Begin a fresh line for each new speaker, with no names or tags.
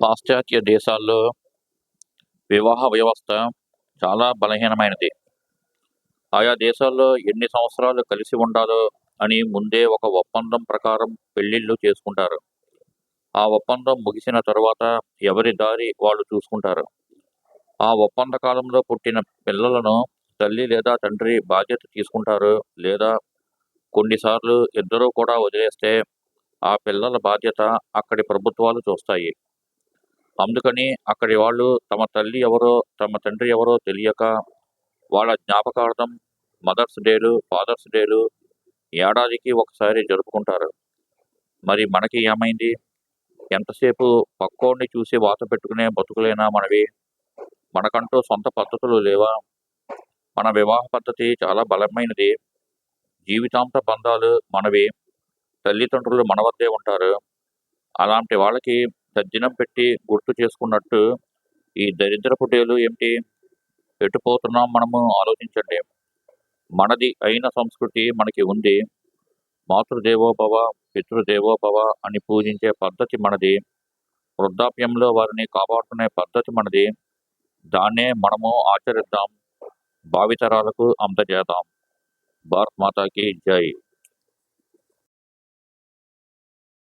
పాశ్చాత్య దేశాల్లో వివాహ వ్యవస్థ చాలా బలహీనమైనది. ఆయా దేశాల్లో ఎన్ని సంవత్సరాలు కలిసి ఉండాలో అని ముందే ఒక ఒప్పందం ప్రకారం పెళ్ళిళ్ళు చేసుకుంటారు. ఆ ఒప్పందం ముగిసిన తర్వాత ఎవరి దారి వాళ్ళు చూసుకుంటారు. ఆ ఒప్పంద కాలంలో పుట్టిన పిల్లలను తల్లి లేదా తండ్రి బాధ్యత తీసుకుంటారు లేదా కొన్నిసార్లు ఇద్దరూ కూడా వదిలేస్తే ఆ పిల్లల బాధ్యత అక్కడి ప్రభుత్వాలు చూస్తాయి. అందుకని అక్కడి వాళ్ళు తమ తల్లి ఎవరో తమ తండ్రి ఎవరో తెలియక వాళ్ళ జ్ఞాపకార్థం మదర్స్ డేలు ఫాదర్స్ డేలు ఏడాదికి ఒకసారి జరుపుకుంటారు. మరి మనకి ఏమైంది? ఎంతసేపు పక్కోడిని చూసి వాత పెట్టుకునే బతుకులేనా మనవి? మనకంటూ సొంత పద్ధతులు లేవా? మన వివాహ పద్ధతి చాలా బలమైనది. జీవితాంత బంధాలు మనవి. తల్లిదండ్రులు మన వద్దే ఉంటారు. అలాంటి వాళ్ళకి తద్దినం పెట్టి గుర్తు చేసుకున్నట్టు ఈ దరిద్రపు డేలు ఏమిటి? పెట్టుపోతున్నాం మనము? ఆలోచించండి. మనది అయిన సంస్కృతి మనకి ఉంది. మాతృదేవోభవ పితృదేవోభవ అని పూజించే పద్ధతి మనది. వృద్ధాప్యంలో వారిని కాపాడుకునే పద్ధతి మనది. దాన్నే మనము ఆచరిద్దాం. భావితరాలకు అందజేద్దాం. భారత్ మాతాకి జై.